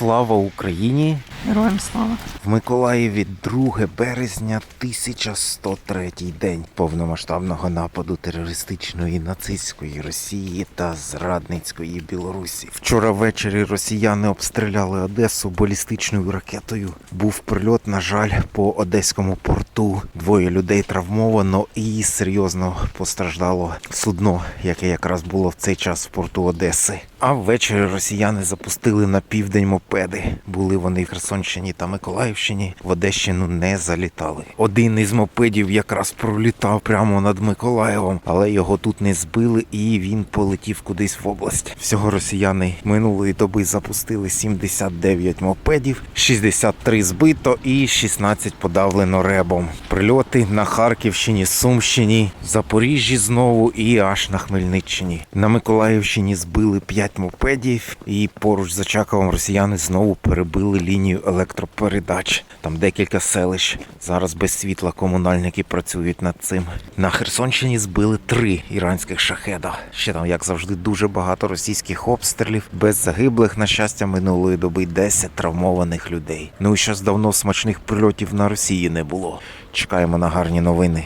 Слава Україні! Героям слава. В Миколаєві 2 березня 1103 день повномасштабного нападу терористичної нацистської Росії та зрадницької Білорусі. Вчора ввечері росіяни обстріляли Одесу балістичною ракетою. Був прильот, на жаль, по одеському порту. Двоє людей травмовано і серйозно постраждало судно, яке якраз було в цей час в порту Одеси. А ввечері росіяни запустили на південь мопеди. Були вони в Херсонщині та Миколаївщині. В Одещину не залітали. Один із мопедів якраз пролітав прямо над Миколаєвом, але його тут не збили, і він полетів кудись в область. Всього росіяни минулої доби запустили 79 мопедів, 63 збито і 16 подавлено ребом. Прильоти на Харківщині, Сумщині, Запоріжжі знову і аж на Хмельниччині. На Миколаївщині збили 5 мопедів, і поруч з Очаковом росіяни знову перебили електропередач. Там декілька селищ. Зараз без світла комунальники працюють над цим. На Херсонщині збили три іранських шахеда. Ще там, як завжди, дуже багато російських обстрілів. Без загиблих, на щастя, минулої доби 10 травмованих людей. Ну і щось давно смачних прильотів на Росії не було. Чекаємо на гарні новини.